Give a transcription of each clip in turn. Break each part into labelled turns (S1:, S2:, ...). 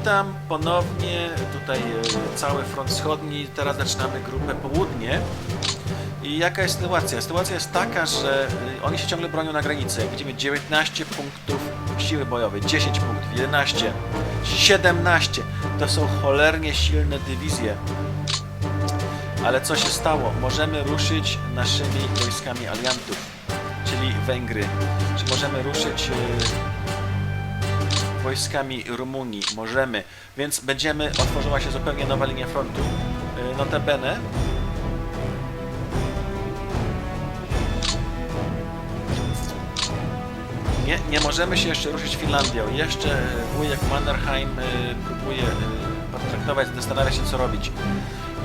S1: witam ponownie tutaj e, cały front wschodni. Teraz zaczynamy grupę południe. I jaka jest sytuacja? Sytuacja jest taka, że e, oni się ciągle bronią na granicy. Widzimy 19 punktów siły bojowej, 10 punktów, 11, 17. To są cholernie silne dywizje. Ale co się stało? Możemy ruszyć naszymi wojskami aliantów, czyli Węgry. Czy możemy ruszyć e, wojskami Rumunii? Możemy. Więc będziemy, otworzyła się zupełnie nowa linia frontu. E, Notabene. Nie, nie możemy się jeszcze ruszyć Finlandią. Jeszcze e, wujek Mannerheim e, próbuje potraktować, zastanawia się co robić.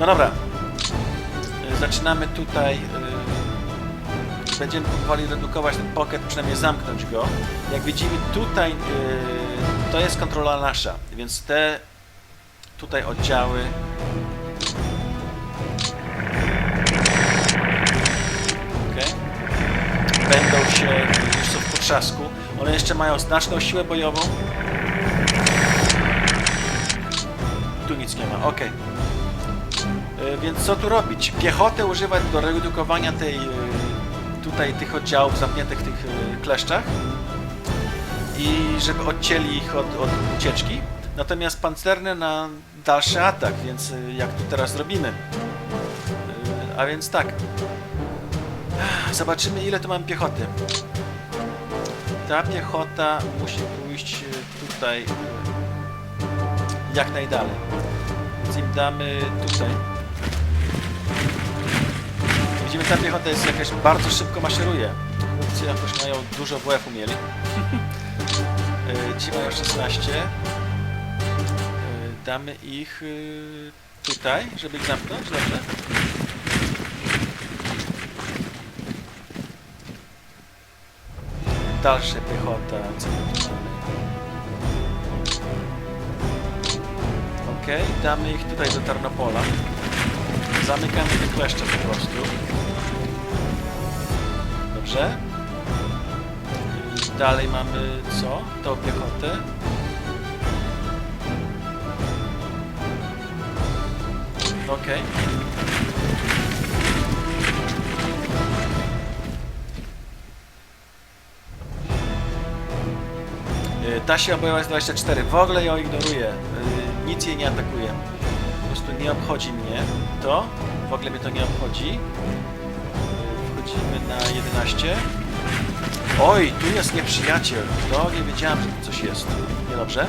S1: No dobra, Zaczynamy tutaj. Będziemy próbowali redukować ten pocket, przynajmniej zamknąć go. Jak widzimy tutaj, to jest kontrola nasza, więc te tutaj oddziały. Okay. Będą się już są w potrzasku. One jeszcze mają znaczną siłę bojową. Tu nic nie ma, ok. E, Więc co tu robić? Piechotę używać do redukowania tej, e, tutaj tych oddziałów zamkniętych w tych e, kleszczach i żeby odcięli ich od, od ucieczki. Natomiast pancerne na dalszy atak, więc e, jak tu teraz robimy? E, A więc tak. Zobaczymy ile tu mam piechoty. Ta piechota musi pójść e, tutaj jak najdalej. Więc im damy tutaj. Widzimy, ta piechota jest jakaś bardzo szybko maszeruje. Chłopcy jakoś mają dużo WF-u mieli. E, Ci mają 16. E, Damy ich e, tutaj, żeby ich zamknąć, dobrze? Dalsze piechota, co? Okej, damy ich tutaj do Tarnopola. Zamykamy te kleszcze po prostu. Dobrze. Dalej mamy co? Tą piechotę. Okej. Y, Ta siła bojowa jest 24. W ogóle ją ignoruję. Y, Nic jej nie atakuje. Po prostu nie obchodzi mnie to. W ogóle mnie to nie obchodzi. Y, Wchodzimy na 11. Oj, tu jest nieprzyjaciel. To nie wiedziałem, że tu coś jest. Niedobrze.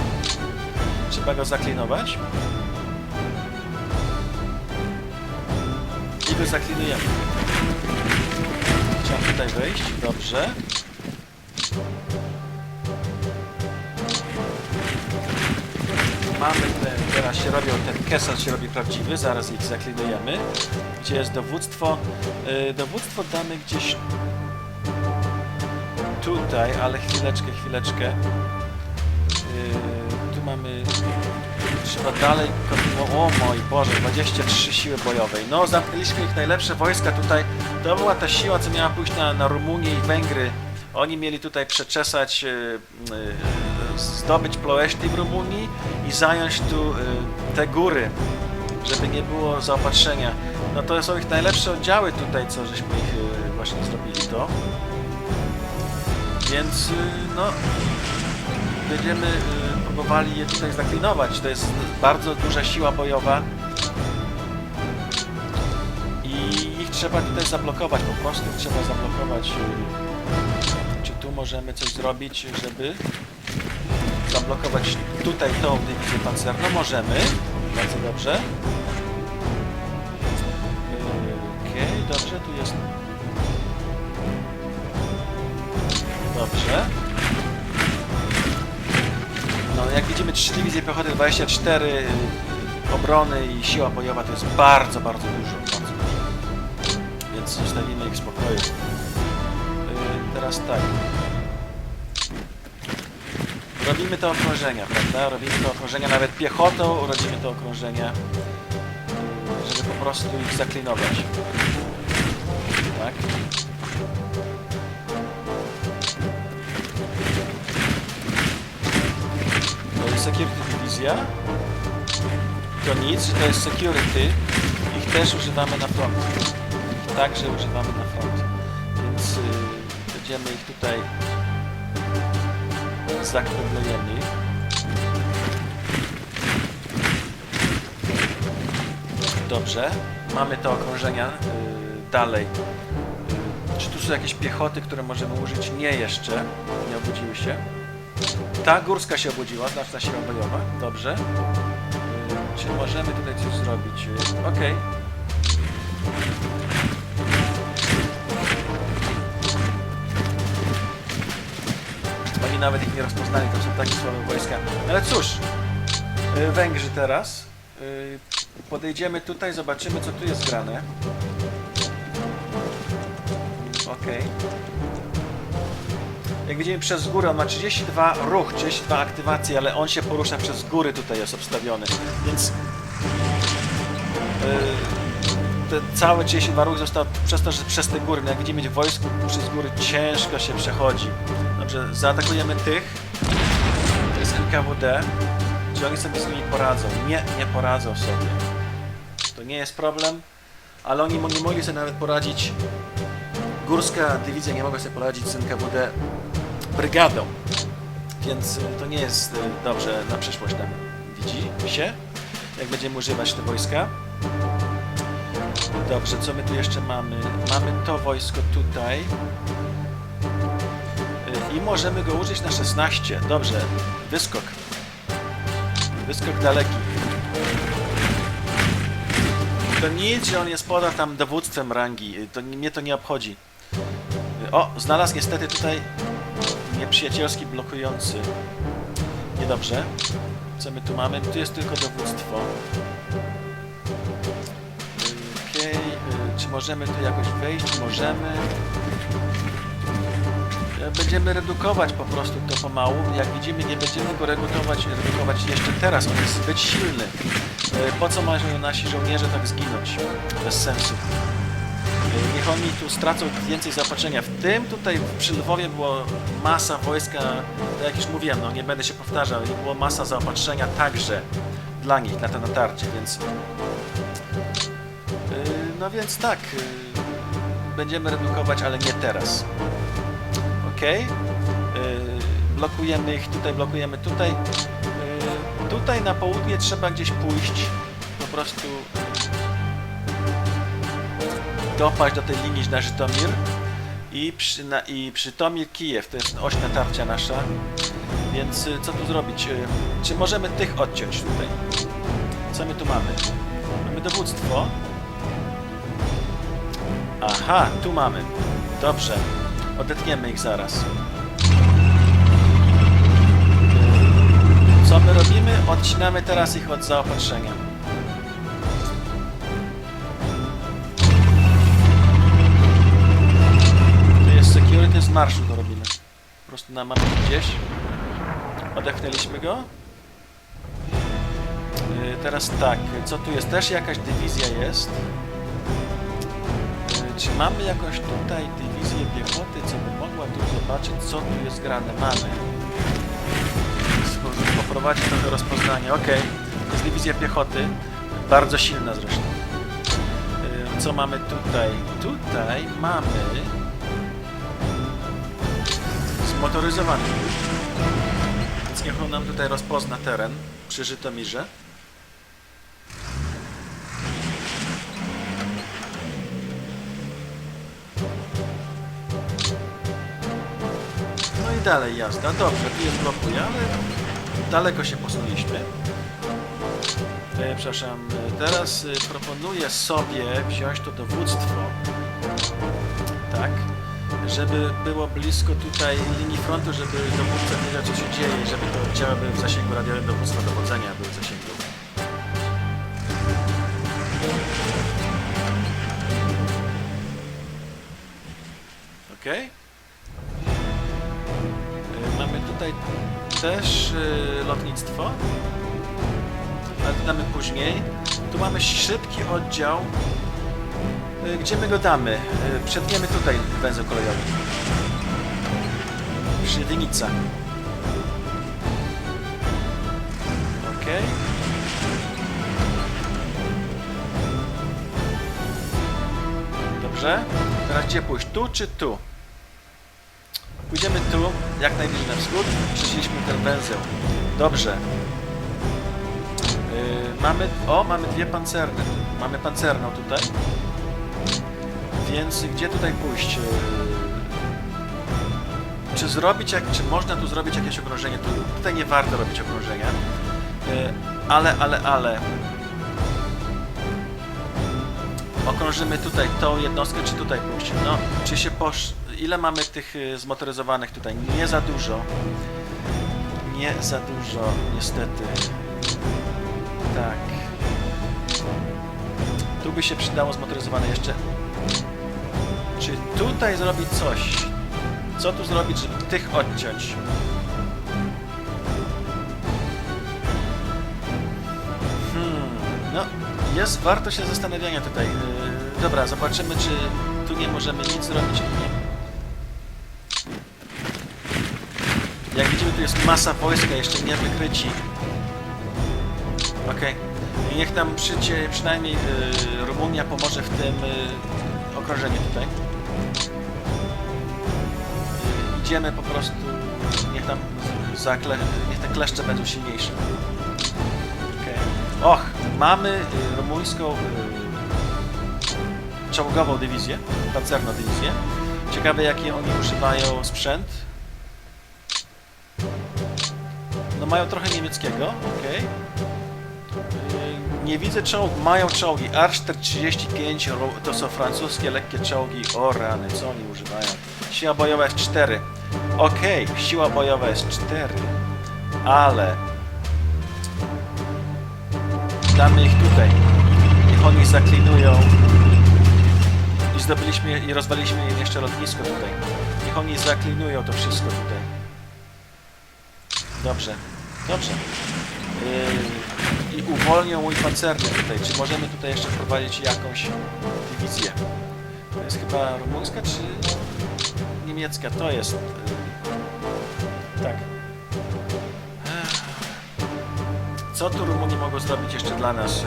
S1: Trzeba go zaklinować. I go zaklinujemy. Chciałem tutaj wejść. Dobrze. Mamy te, teraz się robią, ten kesel się robi prawdziwy, zaraz ich zaklinujemy. Gdzie jest dowództwo? Yy, dowództwo damy gdzieś tutaj, ale chwileczkę, chwileczkę. Yy, tu mamy, trzeba dalej o mój Boże, 23 siły bojowej. No, zamknęliśmy ich najlepsze wojska tutaj. To była ta siła, co miała pójść na, na Rumunię i Węgry. Oni mieli tutaj przeczesać, yy, yy, zdobyć Ploeszty w Rumunii i zająć tu yy, te góry, żeby nie było zaopatrzenia. No to są ich najlepsze oddziały tutaj, co żeśmy ich yy, właśnie zrobili to. Więc yy, no będziemy yy, próbowali je tutaj zaklinować. To jest bardzo duża siła bojowa i ich trzeba tutaj zablokować. Po prostu trzeba zablokować. Yy, czy tu możemy coś zrobić, żeby zablokować tutaj tą dywizję pancerną? Możemy. Bardzo dobrze. Okej, dobrze, tu jest. Dobrze. No, jak widzimy, 3 dywizje piechoty, 24 yy, obrony i siła bojowa to jest bardzo, bardzo dużo. Więc zostawimy ich w spokoju. Yy, teraz tak. Robimy te okrążenia, prawda? Robimy te okrążenia, nawet piechotą robimy te okrążenia, żeby po prostu ich zaklinować. Tak? Security dywizja. To nic, to jest security. Ich też używamy na front. Także używamy na front. Więc y, będziemy ich tutaj zakreślujemy. Dobrze. Mamy te okrążenia. y, dalej. Y, czy tu są jakieś piechoty, które możemy użyć? Nie jeszcze. Nie obudziły się. Ta górska się obudziła, znaczna siła bojowa. Dobrze. Y, Czy możemy tutaj coś zrobić? Y, Okej. Oni nawet ich nie rozpoznali, to są takie słabe wojska. No Ale cóż, y, Węgrzy teraz. Y, Podejdziemy tutaj, zobaczymy co tu jest grane. Jak widzimy przez górę, on ma 32 ruch, 32 aktywacje, ale on się porusza przez góry tutaj jest obstawiony, więc yy, te całe 32 ruch został przez to, że przez te góry, no jak widzimy w wojsku przez góry ciężko się przechodzi. Dobrze, zaatakujemy tych, to jest NKWD, czy oni sobie z nimi poradzą? Nie, nie poradzą sobie. To nie jest problem, ale oni nie mogli sobie nawet poradzić Górska dywizja nie mogła sobie poradzić z NKWD brygadą, więc y, to nie jest y, dobrze na przyszłość nam widzi się, jak będziemy używać te wojska. Dobrze, co my tu jeszcze mamy? Mamy to wojsko tutaj Y, i możemy go użyć na 16. Dobrze, wyskok. Wyskok daleki. To nic, że on jest poza tam dowództwem rangi. To nie- mnie to nie obchodzi. O, znalazł niestety tutaj nieprzyjacielski blokujący. Niedobrze. Co my tu mamy? Tu jest tylko dowództwo. Okej, y, czy możemy tu jakoś wejść? Możemy. Y, Będziemy redukować po prostu to pomału. Jak widzimy, nie będziemy go redukować, redukować jeszcze teraz. On jest zbyt silny. Y, Po co mają nasi żołnierze tak zginąć? Bez sensu. Niech oni tu stracą więcej zaopatrzenia. W tym tutaj przy Lwowie było masa wojska, tak jak już mówiłem, no nie będę się powtarzał, i było masa zaopatrzenia także dla nich na to natarcie, więc y, no więc tak, y, będziemy redukować, ale nie teraz. Ok. Blokujemy ich tutaj, blokujemy tutaj. Y, Tutaj na południe trzeba gdzieś pójść. Po prostu dopaść do tej linii na Żytomir i przy, na, i Przytomir Kijew, to jest oś natarcia nasza. Więc y, co tu zrobić? Y, Czy możemy tych odciąć tutaj? Co my tu mamy? Mamy dowództwo. Aha, tu mamy. Dobrze. Odetniemy ich zaraz. Co my robimy? Odcinamy teraz ich od zaopatrzenia. Marszu to robimy. Po prostu na mapie gdzieś. Odepchnęliśmy go. Yy, Teraz tak, co tu jest? Też jakaś dywizja jest. Yy, Czy mamy jakąś tutaj dywizję piechoty, co by mogła tu zobaczyć, co tu jest grane? Mamy. Spro- Poprowadzić trochę rozpoznanie. Ok, to jest dywizja piechoty. Bardzo silna zresztą. Yy, Co mamy tutaj? Tutaj mamy zmotoryzowany. Więc niech on nam tutaj rozpozna teren przy Żytomirze. No i dalej jazda. Dobrze, tu jest blokuje, ale daleko się posunęliśmy. E, przepraszam, e, teraz e, proponuję sobie wziąć to dowództwo. Tak. Żeby było blisko tutaj linii frontu, żeby dowódca wiedział co się dzieje, żeby to oddziały w zasięgu radiowym dowództwa dowodzenia były w zasięgu. Okej. Y, Mamy tutaj też y, lotnictwo, ale damy później. Tu mamy szybki oddział. Y, Gdzie my go damy? Y, Przetniemy tutaj węzeł kolejowy. Przy Winicach. okej. Dobrze. Teraz gdzie pójść? Tu czy tu? Pójdziemy tu, jak najbliżej na wschód. Przeszliśmy ten węzeł. Dobrze. Yy, mamy... O, mamy dwie pancerne. Mamy pancerną tutaj. Więc gdzie tutaj pójść? Czy zrobić, jak, czy można tu zrobić jakieś okrążenie? Tu, tutaj nie warto robić okrążenia. Yy, ale, ale, ale... Okrążymy tutaj tą jednostkę, czy tutaj pójść? No, czy się posz... Ile mamy tych y, zmotoryzowanych tutaj? Nie za dużo. Nie za dużo, niestety. Tak. Tu by się przydało zmotoryzowane jeszcze. Czy tutaj zrobić coś? Co tu zrobić, żeby tych odciąć? Hmm, no, jest warto się zastanawiania tutaj. Yy, dobra, zobaczymy, czy tu nie możemy nic zrobić. Nie. Jak widzimy, tu jest masa wojska, jeszcze nie wykryci. Okej. I Niech nam przycie, przynajmniej yy, Rumunia pomoże w tym yy, okrążeniu tutaj idziemy po prostu, niech tam niech te kleszcze będą silniejsze. Okay. Och, mamy y, rumuńską y, czołgową dywizję, pancerną dywizję. Ciekawe jakie oni używają sprzęt. No mają trochę niemieckiego, okej. Okay. Nie widzę czołg, mają czołgi R-45, to są francuskie lekkie czołgi, o rany, co oni używają? Siła bojowa F4, Okej, okay, siła bojowa jest 4, ale damy ich tutaj. Niech oni zaklinują i zdobyliśmy i rozwaliliśmy jeszcze lotnisko tutaj. Niech oni zaklinują to wszystko tutaj. Dobrze, dobrze. Yy, I uwolnią mój pancerny tutaj. Czy możemy tutaj jeszcze wprowadzić jakąś dywizję? To jest chyba rumuńska czy niemiecka? To jest yy, Co tu Rumuni mogą zrobić jeszcze dla nas?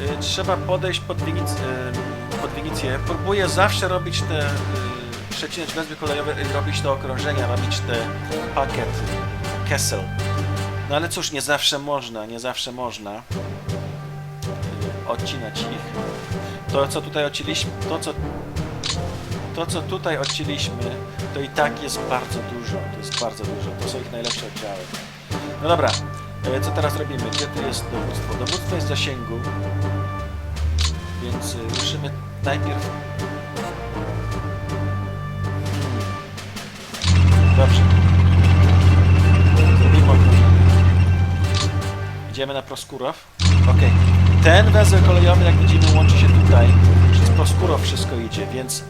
S1: Yy, Trzeba podejść pod, Winic, yy, pod. Próbuję zawsze robić te... yy, Przecinać węzły kolejowe i robić te okrążenia, robić te pakiet Kessel. No ale cóż, nie zawsze można, nie zawsze można odcinać ich. To, co tutaj odciliśmy, to, co to, co tutaj odcięliśmy, to i tak jest bardzo dużo. To jest bardzo dużo. To są ich najlepsze oddziały. No dobra, e, co teraz robimy? Gdzie tu jest dowództwo? Dowództwo jest w zasięgu, więc e, ruszymy najpierw... Hmm. Dobrze. Idziemy na Proskurow. Okej. Ten węzeł kolejowy, jak widzimy, łączy się tutaj. Przez Proskurow wszystko idzie, więc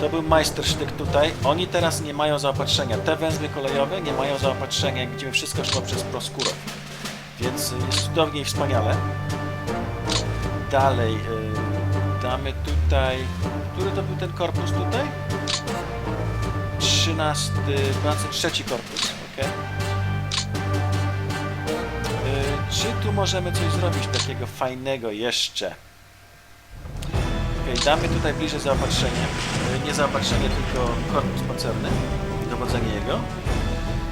S1: to był majstersztyk tutaj. Oni teraz nie mają zaopatrzenia. Te węzły kolejowe nie mają zaopatrzenia, widzimy, wszystko szło przez Proskurow. Więc y, jest cudownie i wspaniale. Dalej y, damy tutaj... Który to był ten korpus tutaj? 13, 23 korpus, ok. Czy tu możemy coś zrobić takiego fajnego jeszcze? Damy tutaj bliżej zaopatrzenie. E, Nie zaopatrzenie, tylko korpus pancerny. Dowodzenie jego.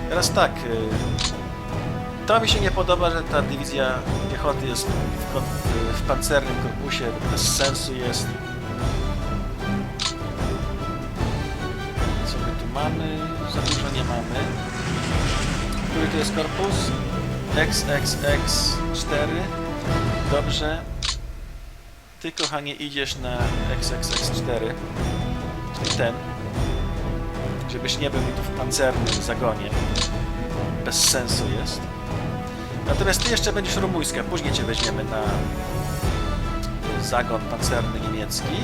S1: Teraz tak. e, To mi się nie podoba, że ta dywizja piechoty jest w, e, w pancernym korpusie. Bez sensu jest. Co my tu mamy? Za dużo nie mamy. Który to jest korpus? XXX4. Dobrze. Ty, kochanie, idziesz na XXX4. Czyli ten. Żebyś nie był mi tu w pancernym zagonie. Bez sensu jest. Natomiast ty jeszcze będziesz rumuńska. Później cię weźmiemy na zagon pancerny niemiecki.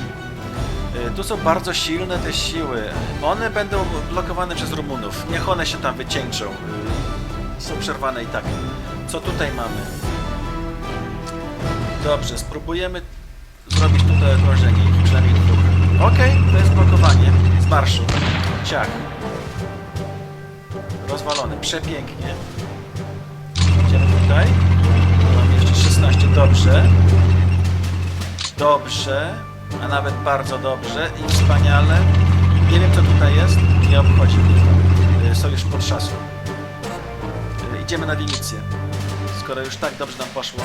S1: Y, Tu są bardzo silne te siły. One będą blokowane przez Rumunów. Niech one się tam wycieńczą. Y, Są przerwane i tak. Co tutaj mamy? Dobrze, spróbujemy zrobić tutaj okrążenie, ich przynajmniej dwóch. Okej, okay, to jest blokowanie z marszu. Ciach. Rozwalony, przepięknie. Idziemy tutaj. Mam jeszcze 16, dobrze. Dobrze, a nawet bardzo dobrze i wspaniale. Nie wiem co tutaj jest, nie obchodzi mnie to. E, Sojusz potrzasł. E, idziemy na Winicję, skoro już tak dobrze nam poszło.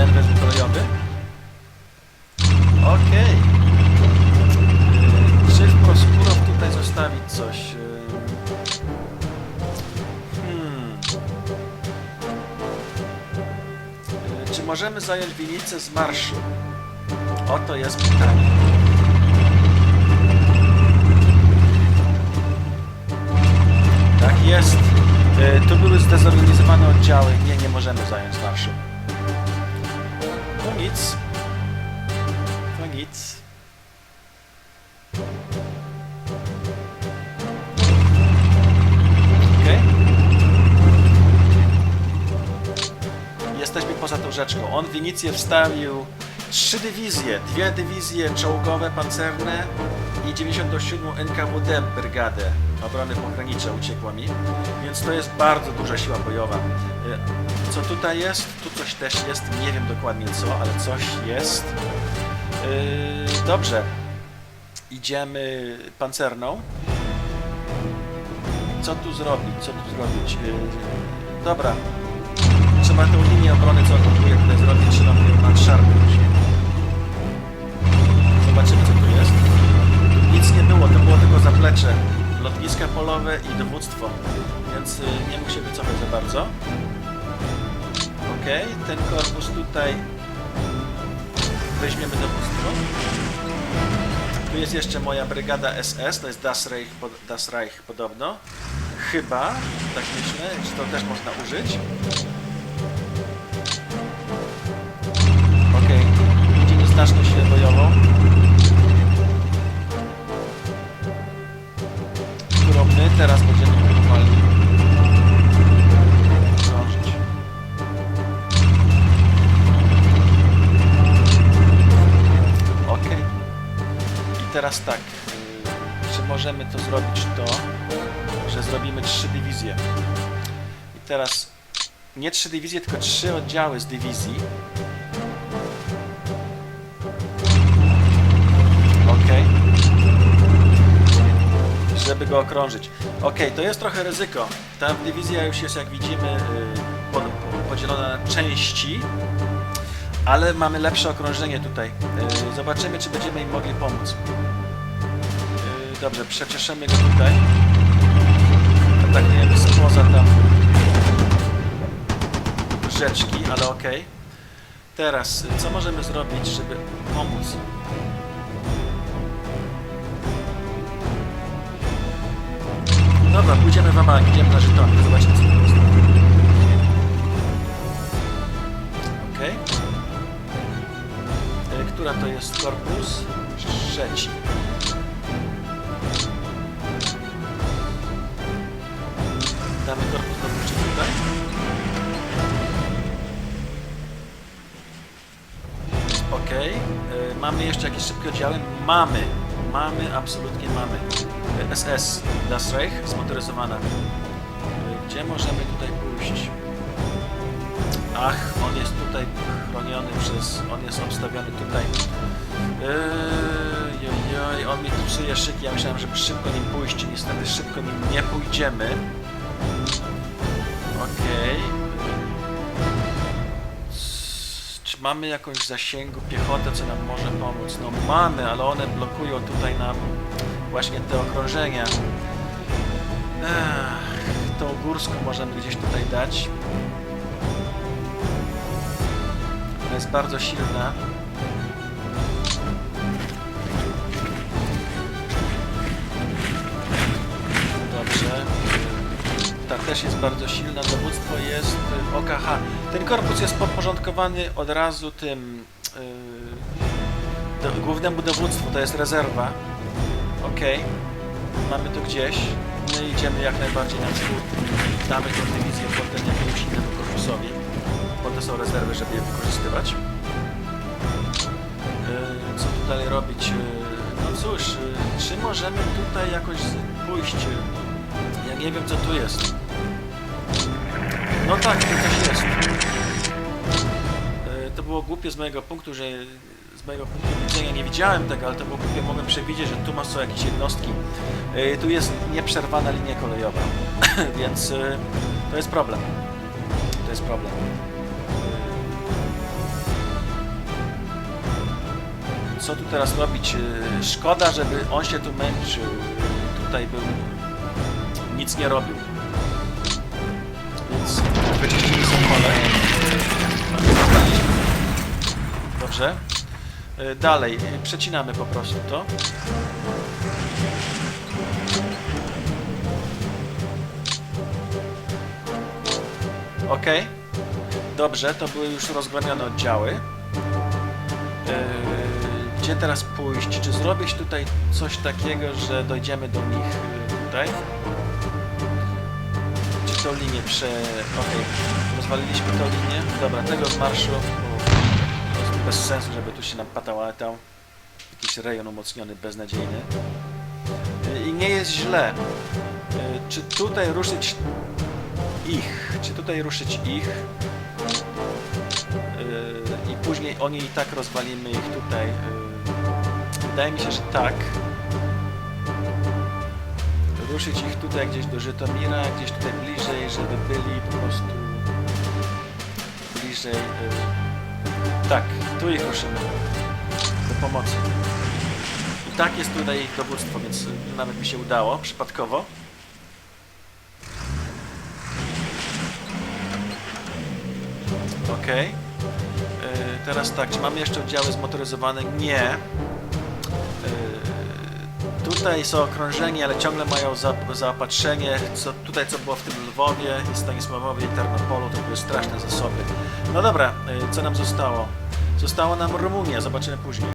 S1: Ten węzeł kolejowy. Okej. Czy w Proskurow tutaj zostawić coś? Yy, Hmm. Czy możemy zająć Winicę z marszu? Oto jest pytanie. Tak jest. Yy, Tu były zdezorganizowane oddziały. Nie, nie możemy zająć marszu. Nic. To nic. Okej. Jesteśmy poza tą rzeczką. On w Winicję wstawił trzy dywizje. Dwie dywizje czołgowe, pancerne i 97 NKWD brygadę obrony pogranicze uciekła mi. Więc to jest bardzo duża siła bojowa. Y, Co tutaj jest? Tu coś też jest. Nie wiem dokładnie co, ale coś jest. Yy, dobrze. Idziemy pancerną. Co tu zrobić? Co tu zrobić? Yy, dobra. Trzeba tą linię obrony, co atakuje tutaj zrobić, trzeba I dowództwo, więc yy, nie mógł się wycofać za bardzo. Okej, ten korpus tutaj weźmiemy dowództwo. Tu jest jeszcze moja brygada SS, to jest Das Reich, das Reich podobno. Chyba, tak myślę, że to też można użyć. Okej, widzimy znaczną siłę bojową. My teraz będziemy próbowali krążyć. Okej. I teraz tak. Czy możemy to zrobić to, że zrobimy trzy dywizje? I teraz nie trzy dywizje, tylko trzy oddziały z dywizji. Żeby go okrążyć. Okej, to jest trochę ryzyko. Ta dywizja już jest, jak widzimy, y, pod- podzielona na części ale mamy lepsze okrążenie tutaj. Yy, Zobaczymy, czy będziemy im mogli pomóc. Yy, Dobrze, przeczeszemy go tutaj. Atakujemy spoza tam rzeczki, ale okej. Teraz, co możemy zrobić, żeby pomóc? Dobra, pójdziemy w Amak, idziemy na żetony, zobaczymy co to jest. Okej. E, Która to jest korpus? Trzeci. Damy korpus dowódczy tutaj. Ok. Mamy jeszcze jakieś szybkie oddziały? Mamy. Mamy, absolutnie mamy. SS Das Reich zmotoryzowana. Gdzie możemy tutaj pójść? Ach, on jest tutaj chroniony przez... On jest obstawiony tutaj. Eee, joj, on mi tu psuje szyki. Ja myślałem, żeby szybko nim pójść. Niestety szybko nim nie pójdziemy. Okej. S- mamy jakąś zasięgu piechotę, co nam może pomóc? No mamy, ale one blokują tutaj nam właśnie te okrążenia. Ech, tą górską możemy gdzieś tutaj dać. Ona jest bardzo silna. Też jest bardzo silna. Dowództwo jest y, OKH. Ten korpus jest podporządkowany od razu tym yy, do, głównemu dowództwu. To jest rezerwa. Okej. Mamy to gdzieś. My idziemy jak najbardziej na wschód. Damy tę dywizję potem jakiemuś innemu korpusowi. Po to są rezerwy, żeby je wykorzystywać. Yy, Co tu dalej robić? Yy, No cóż, yy, czy możemy tutaj jakoś pójść? Yy, Ja nie wiem, co tu jest. No tak, też jest. E, To było głupie z mojego punktu, że z mojego punktu widzenia nie widziałem tego, ale to było głupie, mogłem przewidzieć, że tu masz są jakieś jednostki. E, Tu jest nieprzerwana linia kolejowa, więc e, to jest problem. To jest problem. Co tu teraz robić? Szkoda, żeby on się tu męczył. Tutaj był... Nic nie robił. Więc wyczyścili są pole. Dobrze. E, Dalej, e, przecinamy po prostu to. Ok. Dobrze, to były już rozgromione oddziały. E, Gdzie teraz pójść? Czy zrobić tutaj coś takiego, że dojdziemy do nich tutaj? Tą linię prze... Okej, rozwaliliśmy tą linię. Dobra, tego z marszu. bez sensu, żeby tu się nam patałatał. Jakiś rejon umocniony, beznadziejny. I nie jest źle. Y, Czy tutaj ruszyć ich? Czy tutaj ruszyć ich? Y, I później oni i tak rozwalimy ich tutaj. y, Wydaje mi się, że tak ruszyć ich tutaj gdzieś do Żytomira, gdzieś tutaj bliżej, żeby byli po prostu bliżej. Tak, tu ich ruszymy do pomocy. I tak jest tutaj ich dowództwo, więc nawet mi się udało przypadkowo. Okej. Y, Teraz tak, czy mamy jeszcze oddziały zmotoryzowane? Nie. Tutaj są okrążeni, ale ciągle mają za, zaopatrzenie. Co, tutaj co było w tym Lwowie, i Stanisławowie i Tarnopolu, to były straszne zasoby. No dobra, y, co nam zostało? Została nam Rumunia, zobaczymy później.